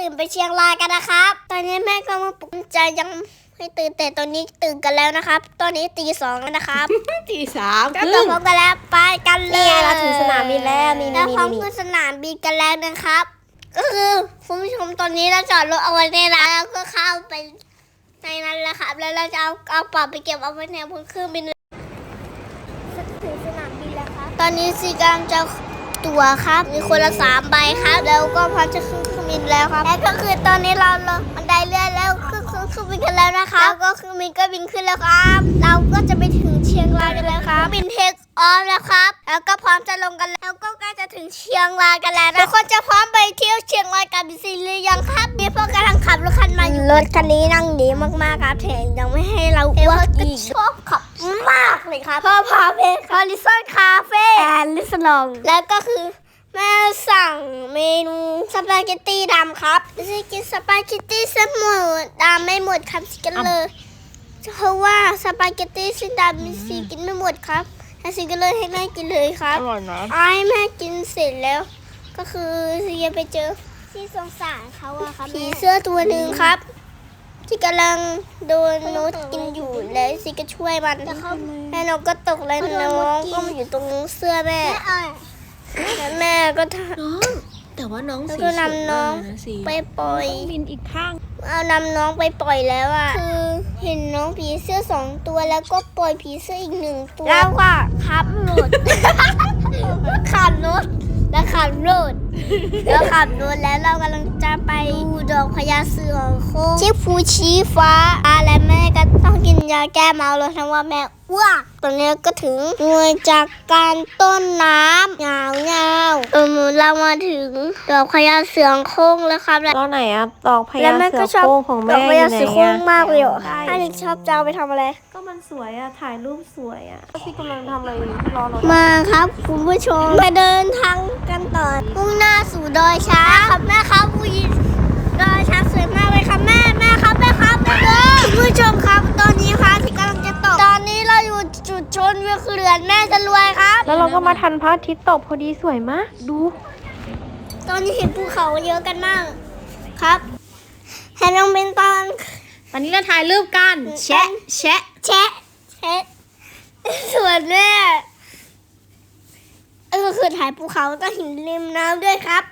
ตื่นไปเชียงรายกันนะครับ ตอนนี้แม่ก็มาปลุกใจยังไม่ตื่นแต่ตอนนี้ตื่นกันแล้วนะครับ ตอนนี้ตีสองแล้วนะครับตีสามก็คตรึ่กงลงกันแล้วไปกันเลยนี่ไงเราถึงสนามบินแล้วนี่แล้วนี่พร้อมนี่ขึ้นสนามบินกันแล้วนะครับ ก็คือคุณผู้ชมตอนนี้เราจอดรถเอาไว้ในร้านแล้วก็เข้าไปในนั้นแล้วครับ แล้วเราจะเอาเอาปอบไปเก็บเอาไว้ในบนเครื่องบินถึงสนามบินแล้วครับ ตอนนี้ซีกำลังจะตั๋วครับ มีคนละสามใบครับ แล้วก็พร้อมจะขึ้นเครื่อง บินแล้วครับ และก็คือตอนนี้เราลงบันไดเลื่อนแล้วขึ้นเครื่องบินกันแล้วนะคะแล้วก็เครื่องบินก็บินขึ้นแล้วครับ เราก็จะไปถึงเชียงรายกันแล้วครับบินเทคออฟแล้วครับ แล้วก็พร้อมจะลงกันแล้วแล้วก็ใกล้จะถึงเชียงรายกันแล้วนะทุกคนจะพร้อมไปเที่ยวเชียงรายกับบิซีหรือยังครับ มีพวกกำลังขับรถคันมาอยู่รถคันนี้นั่งดีมากๆครับแถมยังไม่ให้เราอ้วกอีกชอบขับมากเลยครับพ่อพาเพคอริซอนคาเฟ่แอนลิสลองแล้วก็คือ แม่สั่งเมนูสปาเกตตี้ดำครับจะกินสปาเกตตี้เสมอดำไม่หมดครับสิกันเลยเพราะว่าสปาเกตตี้สีดำมีสีกินไม่หมดครับถ้าสิก็เลยให้แม่กินเลยครับอร่อยนะไอ้แม่กินเสร็จแล้ว ก็คือสิจะไปเจอที่สงสารเขาอะครับผีเสื้อตัวหนึ่งครับ ที่กำลังโดนโน้ตกินอยู่แล้วสิก็ช่วยมันแม่น้องก็ตกแล้วน้องก็มาอยู่ตรงเสื้อแม่ แล้วแม่ก็ทน้อง แต่ว่าน้องแล้วสีก็สวยนำน้องมากนะสีำไปปล่อยบินอีกข้าง เอานำน้องไปปล่อยแล้วอะ คือเห็นน้องผีเสื้อสองตัวแล้วก็ปล่อยผีเสื้ออีกหนึ่งตัว แล้วก็ขับรถ ขับรถแล้วขับรถแล้วขับรถแล้วเรากำลังจะไปดูดอกพญาเสือโคร่งที่ภูชีฟ้าอาและแม่ก็ต้องกินยาแก้เมาแล้วทั้งว่าแม่อ้ วกตอนนี้ก็ถึงหน่วยจากการต้นน้ำยาวๆาวเออเรามาถึงดอกพญาเสือโคร่งแล้วครับแล้วไหนอะตอกพแล้ญาวแม่เสืก็อชอบโคร่งของดแม่อกพญาเสือโคร่งมากเลยอะได้ถ้าเด็กชอบจะเอาไปทำอะไร ก็มันสวยอะถ่ายรูปสวยอะพี่กำลังทำอะไรอยู่รอรถมาครับ คุณผู้ชมมาเดินทาง ดชนวิวเขื่อนแม่จะรวยครับ แล้วเราก็มาทันพระอาทิตย์ตกพอดีสวยมากดู ตอนนี้เห็นภูเขาเยอะกันมากครับเห็นน้องเป็นตอนตอนนี้เราถ่ายรูปกันแชะแชะแชะแชะส่วนแม่เออคือถ่ายภูเขาก็หินริมน้ำด้วยครับ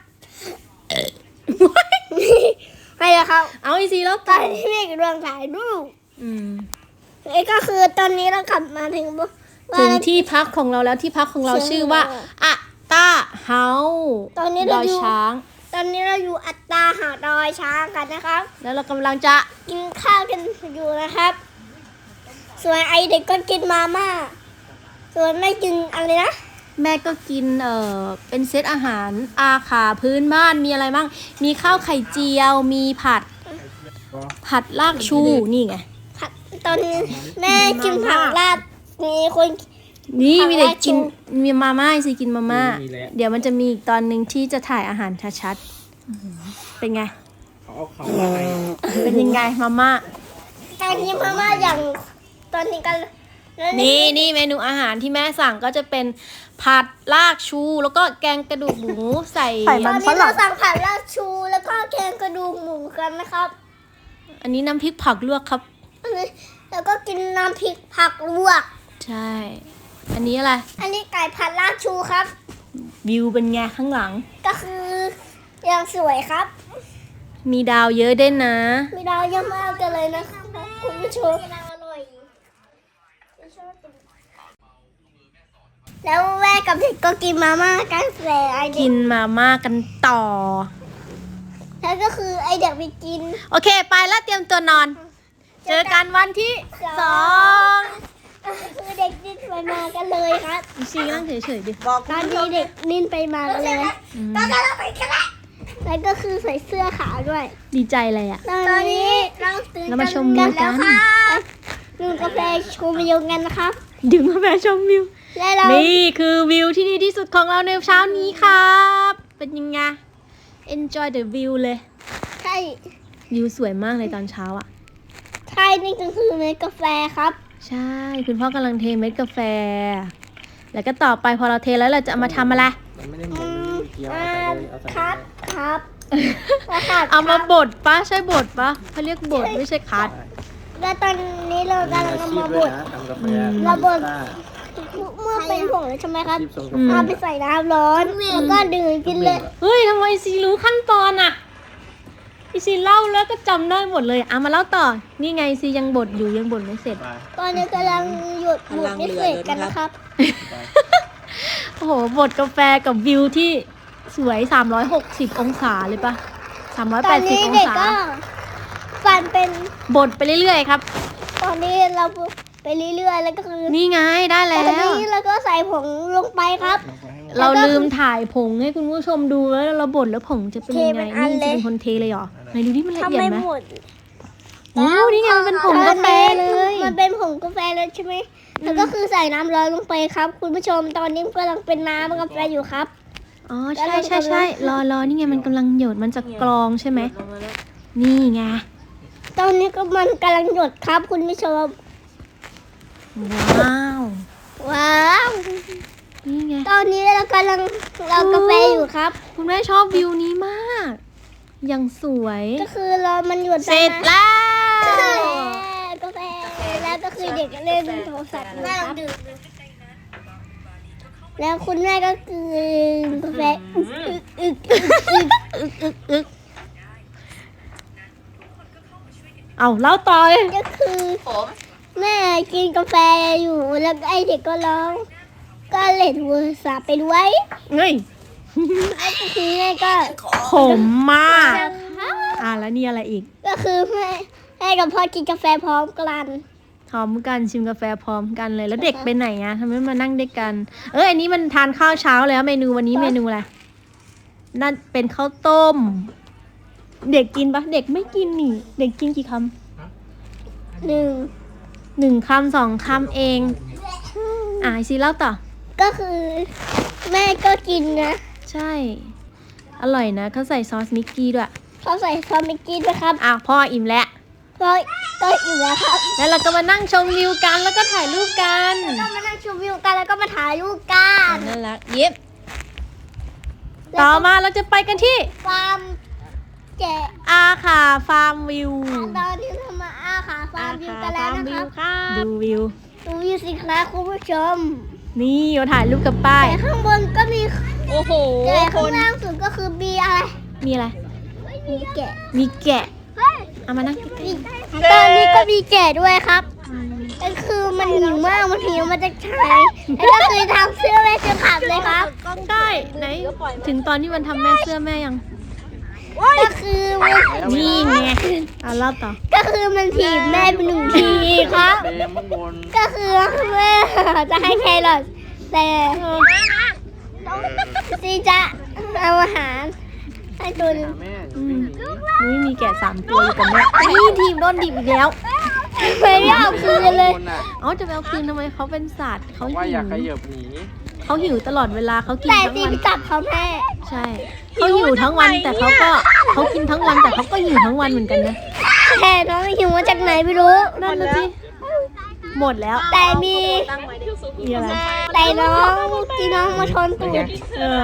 ไม่เลยครับ เอาอีซีแล้วตอนที่แม่กำลังถ่ายรูปอืมไอ้ก็คือตอนนี้เราขับมาถึงบ้า ถึงนที่พักของเราแล้วที่พักของเราเชียงชื่อว่าอะตาเฮาตอนนี้ดเราอยอยู่ช้าง ตอนนี้เราอยู่อัตตาหาดอยช้างกันนะครับ แล้วเรากำลังจะกินข้าวกันอยู่นะครับ ส่วนไอเด็กก็กินมาม่าส่วนไม่กินอะไรนะแม่ก็กินเออเป็นเซตอาหารอาขาพื้นบ้านมีอะไรบ้างมีข้าวไข่เจียวมีผัด ผัดลากชูนี่ไงผัดตอนนี้แม่กินผักราด มีคน นี่ผักมีเด็กลากชูกินมีมาม่าสิกินมาม่า มีแล้ว เดี๋ยวมันจะมีอีกตอนหนึ่งที่จะถ่ายอาหารชัดๆเป็นไง เขาเอาเขามาให้เป็นยังไงมาม่า ตอนนี้มาม่าอย่างตอนนี้กันแล้วนี่นี่เมนูอาหารที่แม่สั่งก็จะเป็นผัดลากชู แล้วก็แกงกระดูกหมู ใส่ตอนนี้เราสั่งผัดลาดชูแล้วก็แกงกระดูกหมูกันนะครับอันนี้น้ำพริกผักลวกครับ อันนี้แล้วก็กินน้ำพริกผักลวก ใช่ อันนี้อะไร อันนี้ไก่ผัดลาดชูครับ วิวเป็นไงข้างหลัง ก็คือยังสวยครับ มีดาวเยอะด้วยนะ มีดาวเยอะมากกันเลยนะครับคุณผู้ชมแล้วแม่กับเด็กก็กินมาม่ากันแต่ไอเด็กิกนมาม่ากันต่อ แล้วก็คือไอเด็กไปกิน โอเค ไปแล้วเตรียมตัวนอน เจอกันวันที่สองก็ คือเด็กดิ้นไปมากันเลยครับอีซีนั่งเฉยๆดิตอนนี้เด็กนิ่นไปมากันเลยตอนนี้เราไปกันแล้วแล้วก็คือใส่เสื้อขาวด้วย ดีใจอะไรอะ ตอนนี้เราตื่นเรามาชมวิวกันแล้วค่ะดื่มกาแฟชมวิวกันนะครับ ดื่มกาแฟชมวิวและเรานี่คือวิวที่ดีที่สุดของเราในเช้านี้ครับ เป็นยังไง enjoy the view เลย ใช่ วิวสวยมากเลยตอนเช้าอะ ใช่ นี่ก็คือเมดกาแฟครับ ใช่ คุณพ่อกำลังเทเม็ดกาแฟ แล้วก็ต่อไปพอเราเทแล้วเราจะเอามาทำอะไร มันไม่ได้หมุนอืไม่มได้เกี่ยวอ่าเอาใส่เลยเอาใส่ครับครับเราขาดเอามาครับบดปะใช่บดปะเขาเรียกบดไม่ใช่คัด แล้วตอนนี้เรากำลังเอามาบด ทำกาแฟเราบดเมื่อเป็นผงแล้วใช่ไหมครับ รีบส่งกาอืแฟมเอาไปใส่น้ำร้อนแล้วก็ดื่มกินเลย เฮ้ยทำไมซีรู้ขั้นตอนอะ อีซีเล่าแล้วก็จำได้หมดเลยอะมาเล่าต่อ นี่ไงซียังบดอยู่ยังบดไม่เสร็จ ไปตอนนี้กำลังหยุดหยุดไม่เสร็จกันนะครับโอ้โหบดกาแฟกับวิวที่สวย 360 องศาเลยปะตอน380นี้องเด็กศา ก็ฟันเป็นบดไปเรื่อยๆครับ ตอนนี้เราไปเรื่อยๆแล้วก็คือนี่ไงได้ตแล้อนว นี้เราก็ใส่ผงลงไปครับ ลงไปให้หมดเราลืมถ่ายผงให้คุณผู้ชมดูแล้วเราบดแล้วผงจะเป็นยังไง เทเป็นอันนี่เลย จะเป็นคนเทเลยเหรอ ไหนดูดิมันละทำเอียดไม่ไหมหมดโอ้นี่ไงมันเป็นผงกาแฟเลยมันเป็นผงกาแฟเลยใช่ไหมแล้วก็คือใส่น้ำร้อนลงไปครับ คุณผู้ชมตอนนี้กำลังเป็นน้ำกาแฟอยู่ครับ อ๋อใช่ใช่ใช่รอรอนี่ไงมันกำลังหยดมันจะกรองใช่ไหมนี่ไง ตอนนี้ก็มันกำลังหยดครับ คุณผู้ชม ว้าว ว้าว นี่ไง ตอนนี้เรากำลังเรากาแฟอยู่ครับ คุณแม่ชอบวิวนี้มาก ยังสวย ก็คือเรามันหยดเสร็จแล้ว กาแฟแล้วก็คือเด็กเล่นโทรศัพท์อยู่ครับแล้วคุณแม่ก็คือกาแฟอึกอึกอึกอึกอึกอึกอึกเอาเล่าต่อเลยก็คือแม่กินกาแฟอยู่แล้วไอเด็กก็ร้อง ก็เล่นโทรศัพท์ไปด้วยเฮ้ยแล้วก็ คือแม่ก็ขมมาก อะแล้วนี่อะไรอีก ก็คือแม่แม่กับพ่อกินกาแฟพร้อมกันพร้อมกันชิมกาแฟพร้อมกันเลยแล้วเด็กไปไหนอะทำไมมานั่งด้วยกัน เอออันนี้มันทานข้าวเช้าแล้วเมนูวันนี้เมนูอะไรนั่นเป็นข้าวต้ม เด็กกินปะเด็กไม่กินนี่ เด็กกินกี่คหนึ่งำหนึ่งคำสองคำเอง อะซีเล่าต่อ ก็คือ แม่ก็กินนะ ใช่ อร่อยนะเขาใส่ซอสมิกกี้ด้วยเขาใส่ซอสมิกกี้ด้วยครับอะพ่ออิ่มแล้วก็ก็อิ่มแล้วครับ แล้วเราก็มานั่งชมวิวกันแล้วก็ถ่ายรูปกันก็มานั่งชมวิวกันแล้วก็มาถ่ายรูปกันน่ารักเย็บต่อมาเราจะไปกันที่ฟาร์มแกะอาคาฟาร์มวิวตอนนี้เรามาอาขาฟาร์มวิวกันแล้วนะครับดูวิวดูวิวสิครับคุณผู้ชม นี่เราถ่ายรูปกับป้าย แต่ข้างบนก็มีโอ้โหแต่ข้างล่างสุดก็คือมีอะไร มีอะไร มีแกะมีแกะเอามานั่งใกล้มีตอนนี้ก็มีแกะด้วยครับก็คือมันหิวมากมันหิวมาจากชายแล้วก็คือทำเสื้อแม่เสื้อขาดเลยครับๆได้ไหน ถึงตอนที่มันทำแม่เสื้อแม่ยัง ก็คือมันนี่ไงอะเล่าต่อก็คือมันถีบแม่เป็นหนึ่งทีครับเต็มข้างบนก็คือแม่จะให้แครอทแต่ซีจะเอาอาหารให้ตัวหนึงแม่อืมนี่มีแกะสามตัวอยู่กับแม่นี่ทีมโดนดิบอีกแล้วไม่ได้เอาคืนเลยคนน่ะเอ้าจะไปเอาคืนทำไมเขาเป็นสัตว์บเขาอกหิว่าอยากขยัวบหนีเขาหิวตลอดเวลาเขากินแต่ทั้งซีวันไปจับเขาแม่ ใช่ เขาหิวทั้งวันแต่เขาก็เขากินทั้งวันแต่เขาก็หิวทั้งวันเหมือนกันนะแต่น้องหิวมาจากไหนไม่รู้นั่นนะสิหมดแล้ว แต่มีมีอะไรแต่น้องที่น้องมาชนตูดเออ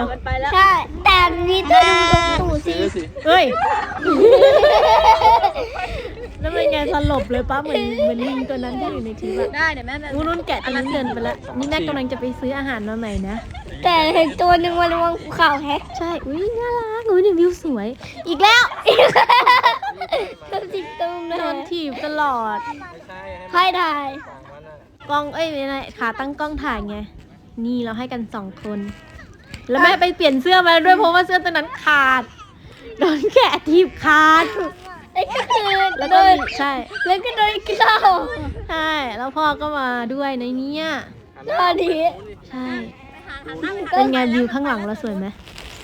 ใช่แต่มีตัวหนึงตรงตูดสิซื้อสิเฮ้ย แล้วเป็นไงสลบเลยป้าเหมือนเหมือนลิงตัวนั้นที่อยู่ในคลิปอะได้เดี๋ยวแม่แบบอู้นุ่นแกะตัวนั้นเดินไปแล้วนี่แม่กำลังจะไปซื้ออาหารมาใหม่นะแต่เห็นตัวหนึ่งมันระวังภูเขาแฮะใช่อุ้ยน่ารักอุ้ยนี่วิวสวย อีกแล้วติดตรงโดนั้นนถีบตลอดไม่ใช่ให้ใครถ่ายของมันอะกล้องเอ้ยไม่ใช่ขาตั้งกล้องถ่ายไงนี่เราให้กันสองคน แล้วแม่ไปเปลี่ยนเสื้อมาด้วยเพราะว่าเสื้อตัวนั้นขาดโดนแกะถีบขาด แล้วก็คือแล้วโดก็นมีใช่ แล้วก็โดนกินเหล้าใช่ แล้วพ่อก็มาด้วยในเนี้ยตอนนี้ใช่ เป็นไงวิวข้างหลังเราสวยไหม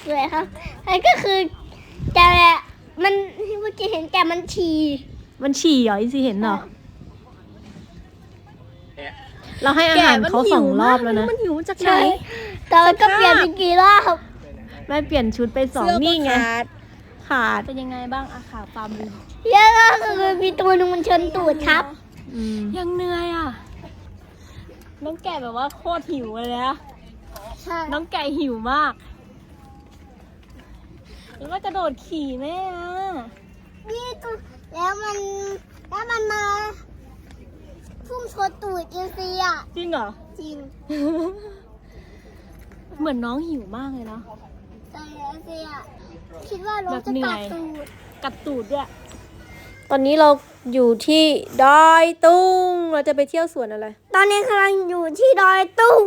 สวยครับแล้วก็คือแกมันที่เมื่อกี้เห็นแกมันฉี่มันฉี่เหรออีซีเห็นเหรอ เราให้อาหารเขาสองรอบแล้วนะ มันหิวจากไหนใช่แต่มันก็เปลี่ยนไปกี่รอบแม่เปลี่ยนชุดไปสองนี่ไงขาด เป็นยังไงบ้างอาขาฟาร์มวิวเยอะก็คือมีตัวหนึงมันชนตูดครับ อืมยังเหนื่อยอะ น้องแก่แบบว่าโคตรหิวเลยนะใช่น้องแก่หิวมากนึกว่าจะโดดขี่แม่อะนี่ตัวแล้วมันแล้วมันมาพุ่งชนตูดอินซีอะจริงเหรอ จริง เหมือนน้องหิวมากเลยเนาะ แต่อินซีอะคิดว่ารถแบบจะเหนื่กัอดยตูดกัดตูดด้วย ตอนนี้เราอยู่ที่ดอยตุงเราจะไปเที่ยวสวนอะไร ตอนนี้กำลังอยู่ที่ดอยตุ้ง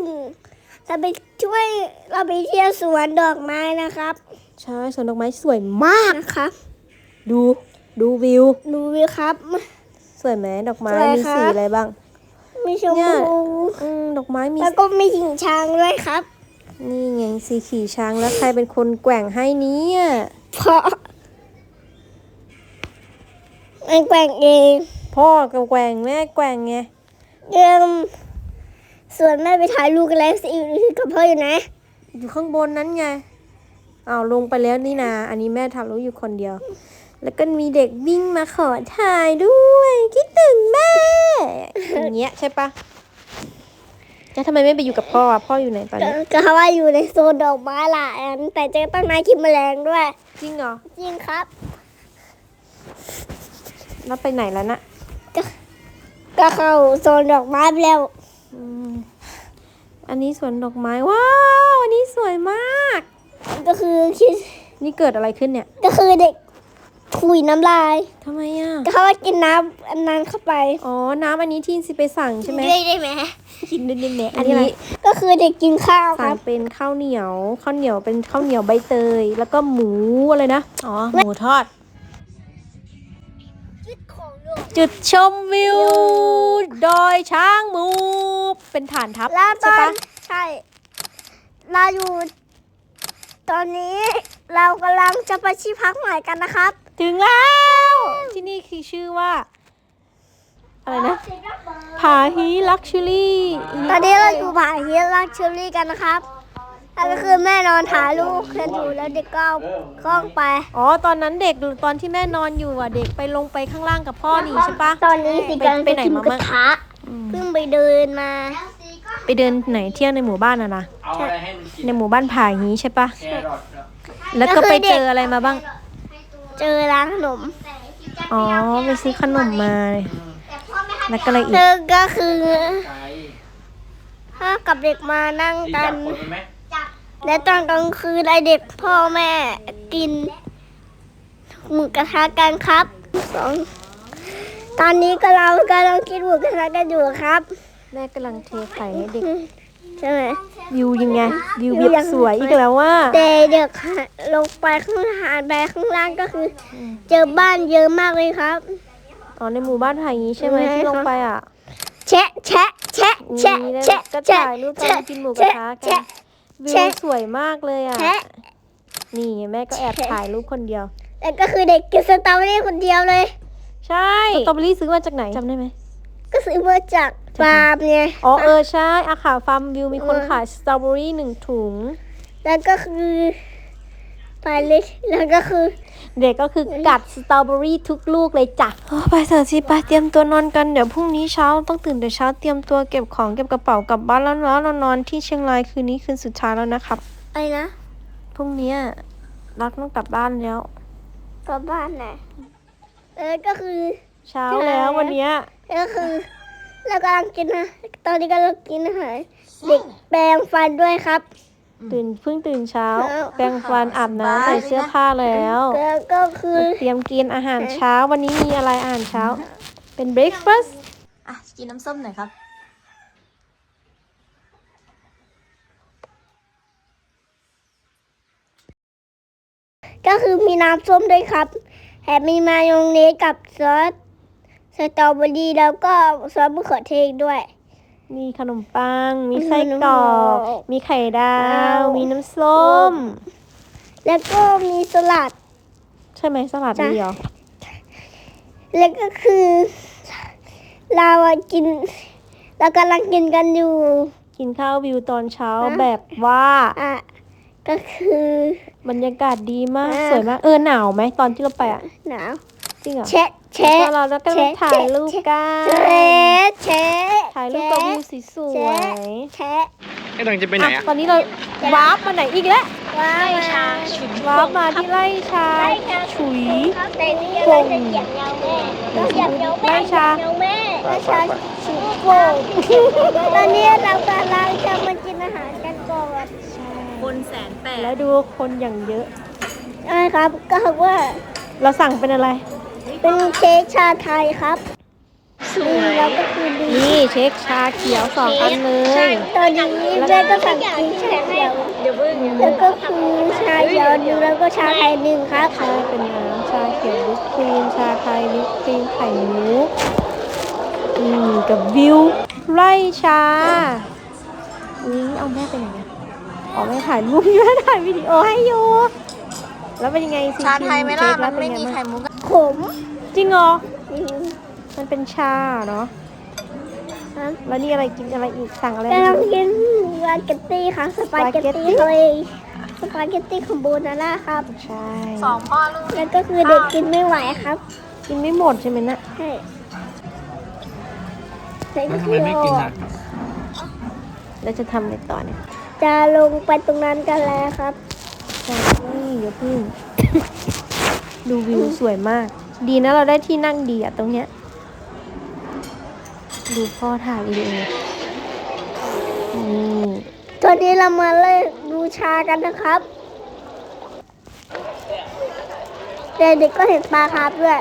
จะไปช่วยเราไปเที่ยวสวนดอกไม้นะครับ ใช่สวนดอกไม้สวยมากนะครับ ดูดูวิว ดูวิวครับ สวยไหมดอกไม้สวยมีครับสีอะไรบ้าง มีชมเนี่ยพูอืมดอกไม้มีแล้วก็มีหิ่งช้างด้วยครับ นี่ไงสีขี่ช้างแล้วใครเป็นคนแกว่งให้เนี้เพราะมันแกว่งเองพ่อก็แกว่งแม่แกว่งไงเดิมส่วนแม่ไปถ่ายรูปกันแล้วสิอยู่กับพ่ออยู่นะอยู่ข้างบนนั้นไงอ้าวลงไปแล้วนี่นา อันนี้แม่ทำรู้อยู่คนเดียว แล้วก็มีเด็กวิ่งมาขอถ่ายด้วย คิดถึงแม่ อย่างเงี้ยใช่ปะ จะทำไมไม่ไปอยู่กับพ่ออะพ่ออยู่ไหนตอนก็นี้ ก็ว่าอยู่ในโซนดอกไม้หลายอันแต่เจอต้นไม้กินแมลงด้วย จริงเหรอ จริงครับ แล้วไปไหนแล้วนะก็เข้าโซนดอกไม้ไปแล้ว อืมอันนี้สวนดอกไม้ว้าวอันนี้สวยมาก ก็คือคิดนี่เกิดอะไรขึ้นเนี่ย ก็คือเด็ก ถุยน้ำลายทำไมอะก็เขาว่ากินน้ำอันนั้นเข้าไปอ๋อน้ำอันนี้ที่สิไปสั่งใช่ไหมได้ได้ไหมกินเด่นๆอันนี้อะไรก็คือเด็กกินข้าวคสั่รังบ เป็นข้าวเหนียวข้าวเหนียวเป็นข้าวเหนียวใบเตย แล้วก็หมูอะไรนะอ๋อหมูทอด จุดชมวิวดอยช้างหมูเป็นฐานทัพแล้วตใช่อนปะใช่เราอยู่ ตอนนี้เรากำลังจะไปที่พักใหม่กันนะครับ ถึงแล้ว ที่นี่คือชื่อว่า อะไรนะผาฮีลักชูรี่ตอนนี้เราอยู่ผาฮิลลักชูรี่กันนะครับนั่นก็คือแม่นอนถ่ายรูปเพื่อนถูแล้วเด็กก็เอากล้องไป อ๋อ ตอนนั้นเด็กตอนที่แม่นอนอยู่อะ เด็กไปลงไปข้างล่างกับพ่อนี่ใช่ปะตอนนี้สิไปกำลังไปจะไหนกินมากระบ้างทะอืมเพิ่งไปเดินมา ไปเดินไหนเที่ยวในหมู่บ้านอะนะเอาอะไรให้มันกินในหมู่บ้านผาฮีใช่ปะแครอทเหรอแล้วก็ไปเจออะไรมาบ้าง เจอร้านขนม อ๋อไปซื้อขนมมา แล้วก็อะไรอีเธกอก็คือไก่ถ้ากับเด็กมานั่งดีกัจันบคนไหมและตอนกลางคืนไอเด็กพ่อแม่กินหมูกระทะกันครับสองตอนนี้ก็เรากำลังกินหมูกระทะกันอยู่ครับ แม่กำลังเทไข่ให้เด็กใช่ไหมวิวยังไงวิววิวแบยับงสวยอีกแล้วว่า แต่เด็กลงไปข้างหาดไปข้างล่างก็คือ เจอบ้านเยอะมากเลยครับอ๋อในหมู่บ้านผาฮีใช่ไหมใช่ที่ลงค่ะไปอะแชะแชะแชะแชะนี่แล้วแชะก็แชะถ่ายรูปกันกินหมูกระทะกันแชะวิแชะวสวยมากเลยอะแชะนี่แม่ก็แอบแชะถ่ายรูปคนเดียวแล้วก็คือเด็กกินสตรอเบอรี่คนเดียวเลย ใช่สตรอเบอรี่ซื้อมาจากไหนจำได้ไหม ก็ซื้อมาจากฟาร์มไงอ๋อเออใช่อาขาฟาร์มวิวมีคนเออขายสตรอเบอรี่หนึ่งถุง แล้วก็คือไปเลยแล้วก็คือ เด็กก็คือกัดสตรอเบอรี่ทุกลูกเลยจ้ะไปเถอะสิไปเตรียมตัวนอนกันเดี๋ยวพรุ่งนี้เช้าต้องตื่นแต่เช้าเตรียมตัวเก็บของเก็บกระเป๋ากลับบ้านแล้วแล้วเรานอนที่เชียงรายคืนนี้คืนสุดท้ายแล้วนะครับอะไรนะพรุ่งนี้รักต้องกลับบ้านแล้ว กลับบ้านไหนเออก็คือ เช้าแล้ววันเนี้ยก็คือเรากำลังกินนะตอนนี้กำลังกินอาหารเด็กแปรงฟันด้วยครับ ตื่นเพิ่งตื่นเช้าแล้วแปรงฟันอาบน้ำใส่เสื้อผ้าแล้วแล้วก็คือเตรียมกินอาหารเช้าวันนี้มีอะไรอาหารเช้า เป็น breakfast อะกินน้ำส้มหน่อยครับก็คือมีน้ำส้มด้วยครับแถมมีมายองเนสกับซอส สตรอเบอรี่แล้วก็ซอสมะเขือเทศด้วย มีขนมปัง มีไส้ขนมกรอกปังมีไข่ดาอ้าววมีน้ำส้ม แล้วก็มีสลัด ใช่ไหมสลัดจ้ะดีเหรอ แล้วก็คือ เราอะกิน เรากำลังกินกันอยู่ กินข้าววิวตอนเช้าอะแบบว่าอะก็คือ บรรยากาศดีมากอะสวยมาก เออหนาวไหมตอนที่เราไปอะหนาว จริงเหรอแชะแชะตอนเราแล้วก็แชะถ่ายรูปกัแชนะแชะถ่ายรูปกับวิวสแชะวยแชะไอ้ตังจะไปๆไหนอะอะตอนนี้เราวาร์ปมาไหนอีกแล้วว้าวไล่มาชาฉุนว้าบมาที่ไล่ชาไล่ชาฉุยครับแต่นี่เราจะเหยียบเงาแม่เราเหยียบเงาแม่ไล่ชาเหยียบเงาแม่ไล่ชาชิโก้ตอนนี้เรากำลังจะมากินอาหารกันก่อนคนแสนแปดแล้วดูคนอย่างเยอะใช่ครับก็คือว่าเราสั่งเป็นอะไร เป็นเค้กชาไทยครับสวยแล้วก็คือดีนี่เช็คชาเขียวสองอันเลย ตอนนี้แม่ก็สั่งกินชาเขียวเดี๋ยวเพิ่งแล้วก็คือชาเขียวหนึ่งแล้วก็ชาไทยหนึ่งครับชาเป็นน้ำชาเขียววิปครีมชาไทยวิปครีมไข่มุกอืมกับวิวไล่ชาอุ้ยเอาแม่ไปไหนเนี่ยอ๋อแม่ถ่ายรูปอยู่แม่ถ่ายวิดีโอให้อยู่แล้วเป็นยังไงซิชาไทยไหมล่ะเช็คมัแล้นวเป็ไม่นมีงไข่บ้างมุกอะขม จริงเหรออืมมันเป็นชาเนาะครับแล้วนี่อะไรกินอะไรอีกสั่งอะไรแต่มาเราอีกกินสปาเกตตี้ครับสปาเกตตี้ทะเลสปาเกตตี้ของโบนาร่าครับ ใช่สองพ่อลูกแล้วก็คือเด็กกินไม่ไหวครับ กินไม่หมดใช่ไหมนะใช่ใช่แล้วก็ทำไมคือไม่กินอะแล้วจะทำอะไรต่อเนี่ย จะลงไปตรงนั้นกันแล้วครับใช่นี่เดี๋ยวพึ่งดูวิวสวยมาก ดีนะเราได้ที่นั่งดีอะตรงเนี้ย ดูพ่อถ่ายวิดีโอนี่ตอนนี้เรามาเล่นบูชากันนะครับแต่เด็กก็เห็นปลาครับด้วย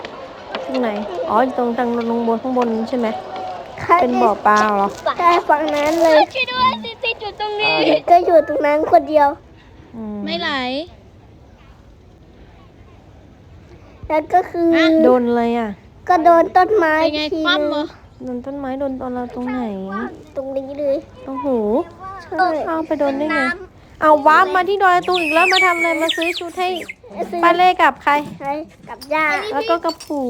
ตรงไหน อ๋ออยู่ตรงทางลงบนข้างบนใช่ไหมค่ะเป็นบ่อปลาเหรอใช่ฝั่งนั้นเลยช่วยด้วยสิติดอยู่ตรงนี้เด็กก็อยู่ตรงนั้นคนเดียวอืไม่ไหล แล้วก็คืออโดนเลยอะ ก็โดนต้นไม้เป็นไงทีคว่ำนึเหรงอโดนต้นไม้โดนตอนเราตรงไหน ตรงนี้เลยตรงหูใช่เอาไปโดนได้ไง เอาวาร์ปมาที่ดอยตุงอีกแล้วมาทำอะไรมาซื้อชุดให้ซื้อป้าเล่กับใคร ใช่กับย่าแล้วก็กระปู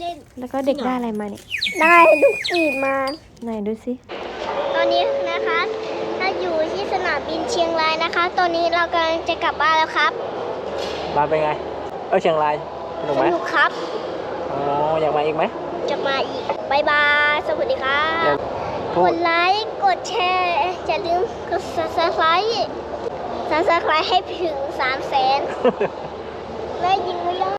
เล่นแล้วก็เด็กได้อะไรมาเนี่ยได้ลูกกีดมา ไหนดูสิตอนนี้นะคะถ้าอยู่ที่สนามบินเชียงรายนะคะ ตอนนี้เรากำลังจะกลับบ้านแล้วครับร้านเป็นไง เออเชียงราย สนุกสไหมนุกครับอ๋ออยากมาอีกไหมจะมาอีกบายบาย สวัสดีครัเดี๋ยบวกพูดดไลค์กดแชร์อย่าลืมกด subscribe subscribe ให้ถึง3 0 0 0 0 0แม่ยิงไม่ได้